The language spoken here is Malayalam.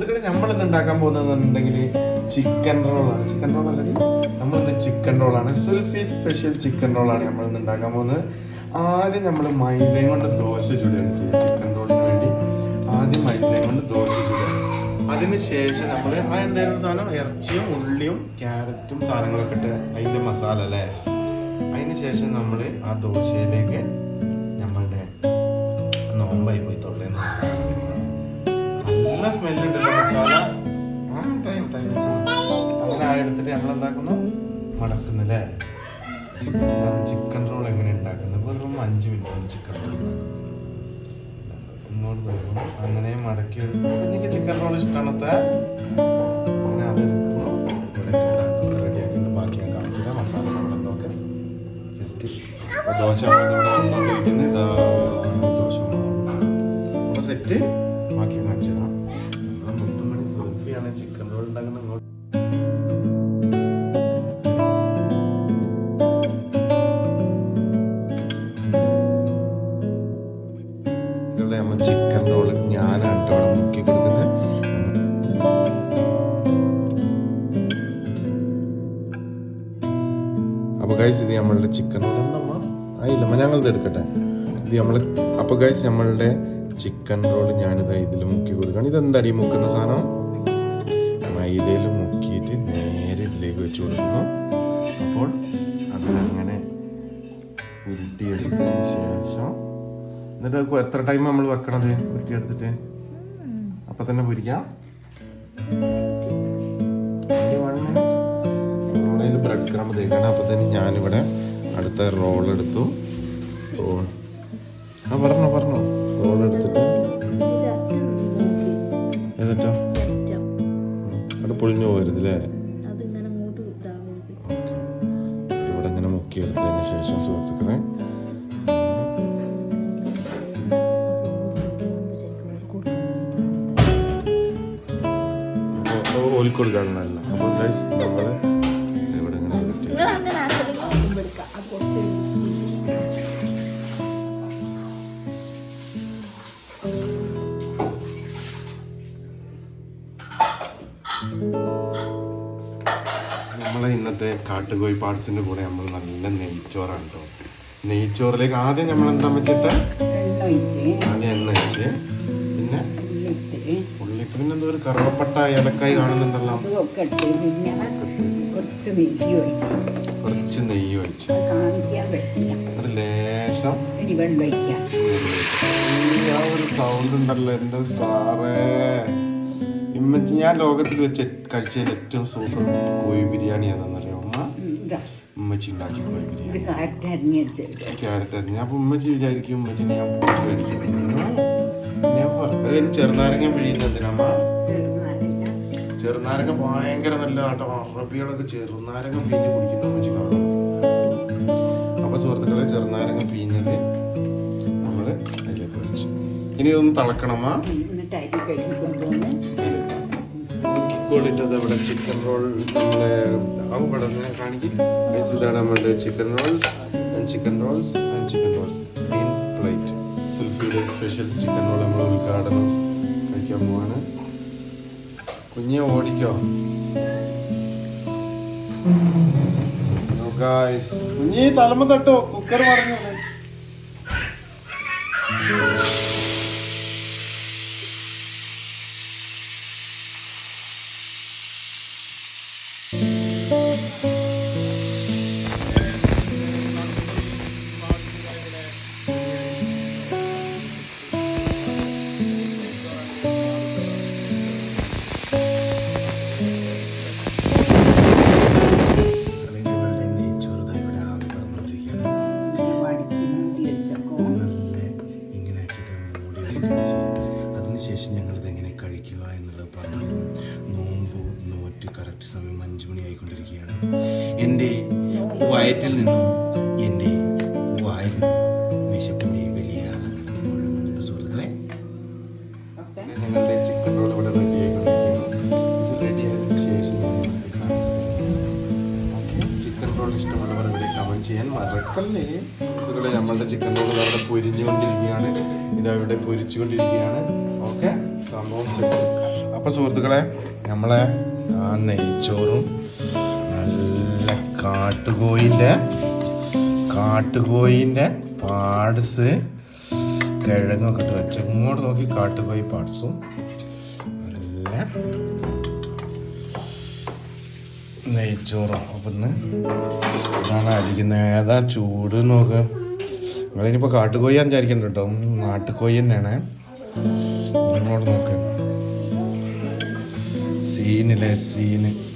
സുഹൃത്തുക്കളെ നമ്മളിന്ന് ഉണ്ടാക്കാൻ പോകുന്നതെന്നുണ്ടെങ്കിൽ ചിക്കൻ റോളാണ് ചിക്കൻ റോൾ അല്ലേ നമ്മളിന്ന് ചിക്കൻ റോളാണ് സുൽഫി സ്പെഷ്യൽ ചിക്കൻ റോളാണ് നമ്മളിന്ന് ഉണ്ടാക്കാൻ പോകുന്നത്. ആദ്യം നമ്മൾ മൈദയും കൊണ്ട് ദോശ ചുടുകയാണ് ചെയ്യുക. ചിക്കൻ റോളിന് വേണ്ടി ആദ്യം മൈദയും കൊണ്ട് ദോശ ചുടുക. അതിന് ശേഷം നമ്മൾ ആ എന്തായാലും സാധനം ഇറച്ചിയും ഉള്ളിയും ക്യാരറ്റും സാധനങ്ങളൊക്കെ ഇട്ട് അതിന്റെ മസാല അല്ലേ? അതിന് ശേഷം നമ്മൾ ആ ദോശയിലേക്ക് നമ്മളുടെ നോമ്പായി പോയി തൊള്ളേന്ന് നല്ല സ്മെല്ലുണ്ടല്ലോ മസാല. ആ, ടൈം, ടൈം. അങ്ങനെ എടുത്തിട്ട് നമ്മൾ എന്താക്കുന്നു? മടക്കുന്നില്ലേ? ചിക്കൻ റോൾ എങ്ങനെ ഉണ്ടാക്കുന്നത്? വെറും അഞ്ച് മിനിറ്റ് ചിക്കൻ റോൾ ഒന്നോട് വരുമ്പോൾ അങ്ങനെ മടക്കി എടുക്കും എനിക്ക് ചിക്കൻ റോൾ ഇഷ്ടമാണത്തെ അങ്ങനെ അതെടുക്കുന്നു ഇവിടെ റെഡിയാക്കിയിട്ട് ബാക്കി ഞാൻ കാണിച്ചില്ല മസാല നമ്മുടെ സെറ്റ് ദോശ ഗൈസ് ഇത് നമ്മളുടെ ചിക്കൻ റോൾ ആയില്ലമ്മ ഞങ്ങളിത് എടുക്കട്ടെ. ഇത് നമ്മൾ അപ്പോൾ ഗൈസ് നമ്മളുടെ ചിക്കൻ റോൾ ഞാനിത് ഇതിൽ മുക്കി ഇത് ഇതെന്താടി മുക്കുന്ന സാധനം? മൈദയിൽ മുക്കിയിട്ട് നേരെ ഇതിലേക്ക് വെച്ച് കൊടുക്കുന്നു. അപ്പോൾ അതിലങ്ങനെ ഉരുട്ടിയെടുത്തതിന് ശേഷം എന്നിട്ട് എത്ര ടൈം നമ്മൾ വെക്കണത്? ഉരുട്ടിയെടുത്തിട്ട്? അപ്പൊ തന്നെ പൊരിക്കാം. ബ്രെഡ് ക്രംബ് തേക്കണം അപ്പൊ തന്നെ ഞാനിവിടെ അടുത്ത റോൾ എടുത്തു. റോൾ ആ പറഞ്ഞോ പറഞ്ഞോ. റോൾ എടുത്തിട്ട്. ഏതാട്ടോ അവിടെ പൊളിഞ്ഞു പോകരുത് അല്ലേ ഇവിടെ ഇങ്ങനെ മുക്കിയെടുത്തതിന് ശേഷം സുഹൃത്തുക്കളെ. ഓലി കൊടുക്കാനുള്ളതല്ല. അപ്പോൾ നമ്മൾ നമ്മളെ ഇന്നത്തെ കാട്ടുകോഴി പാടത്തിന്റെ കൂടെ നമ്മൾ നല്ല നെയ്ച്ചോറാണ് കേട്ടോ നെയ്ച്ചോറിലേക്ക് ആദ്യം നമ്മൾ എന്താ വെച്ചിട്ട് ആദ്യം എണ്ണ വെച്ച് പിന്നെ ഉള്ളിക്ക് പിന്നെ എന്തോ ഒരു കറുവപ്പട്ട ഏലക്കായി കാണുന്നുണ്ടല്ലോ. കുറച്ച് നെയ്യ് ഒഴിച്ച്. ഒരു ലേശം ആ ഒരു സൗണ്ട് ഉണ്ടല്ലോ എന്താ സാറേ? ഇമ്മച്ചി ഞാൻ ലോകത്തിൽ വെച്ച് കഴിച്ചതിൽ ഏറ്റവും സൂപ്പർ കോഴി ബിരിയാണി ഏതാണെന്നറിയാം? അമ്മ ഉം, ഇതാ. ഉമ്മച്ചി ഉണ്ടാക്കി കോഴി ബിരിയാണി. ക്യാരറ്റ് അരിഞ്ഞ അപ്പൊ ഉമ്മച്ചി വിചാരിക്കും ഉമ്മച്ചിനെ ഞാൻ. അത് ചെറുനാരങ്ങ പിഴിയുന്നതിനമ്മ ചെറുനാരങ്ങ. ഭയങ്കര നല്ല ആട്ടോ. അറബികളൊക്കെ ചെറുനാരങ്ങ പിഴിഞ്ഞ് കുടിക്കുന്ന ഉമ്മച്ചി കാണും. അപ്പൊ സുഹൃത്തുക്കളെ ചെറുനാരങ്ങ പിഴിഞ്ഞത് നമ്മൾ അതിലേക്ക് ഒഴിച്ചു. ഇനി ഇതൊന്ന് തിളക്കണമ്മ എന്നിട്ട് അരി കൊണ്ടുവന്ന് നോക്കിക്കോളിട്ടത് ഇവിടെ ചിക്കൻ റോൾ നമ്മളെ ആവും ഇവിടെ കാണിക്കും. നമ്മളുടെ chicken rolls and chicken rolls and chicken rolls green plate സുൽഫിയുടെ special chicken roll നമ്മൾ ഉദ്ഘാടനം കഴിക്കാൻ പോവാണ്. കുഞ്ഞെ ഓടിക്കോ. കുഞ്ഞി തലമ തട്ടോ കുക്കർ മറിഞ്ഞു അതിനുശേഷം ഞങ്ങളിത് എങ്ങനെ കഴിക്കുക എന്നുള്ളത് പറഞ്ഞു നോമ്പ് നോറ്റ് കറക്റ്റ് സമയം അഞ്ച് മണി ആയിക്കൊണ്ടിരിക്കുകയാണ്. എന്റെ വയറ്റിൽ നിന്നും എന്റെ വായിൽ നിന്നും വിശപ്പിന്റെ വലിയ ആളങ്ങൾ മുഴങ്ങുന്നുണ്ട് സുഹൃത്തുക്കളെ. ഞങ്ങളുടെ ചിക്കൻ റോൾ ഇവിടെ റെഡി ആയിക്കൊണ്ടിരിക്കുന്നു. ഇത് റെഡി ആയതിനു ശേഷം ചിക്കൻ റോൾ ഇഷ്ടമുള്ളവർ ഇവിടെ കമന്റ് ചെയ്യാൻ മറക്കല്ലേ? സുഹൃത്തുക്കളെ നമ്മളുടെ ചിക്കൻ റോൾ അവിടെ പൊരിഞ്ഞുകൊണ്ടിരിക്കുകയാണ്. ഇതാ ഇവിടെ പൊരിച്ചുകൊണ്ടിരിക്കുകയാണ്. ഓക്കെ. സംഭവം അപ്പോൾ സുഹൃത്തുക്കളെ നമ്മളെ ആ നെയ്ച്ചോറും നല്ല കാട്ടുകോയിന്റെ കാട്ടുകോയിന്റെ പാട്സ് കിഴങ്ങൊക്കെ ഇട്ട് വെച്ച് ഇങ്ങോട്ട് നോക്കി കാട്ടുകോയി പാട്സും. നല്ല നെയ്ച്ചോറും. അപ്പം ഇന്ന് ഇതാണ് അരിക്കുന്നത് ഏതാ ചൂട് നോക്ക്. നിങ്ങളിനിപ്പോൾ കാട്ടുകോയി വിചാരിക്കണ്ട കേട്ടോ. നാട്ടുകോയി തന്നെയാണ്. ഇങ്ങോട്ട് നോക്ക്. സീനിലെ സീന്.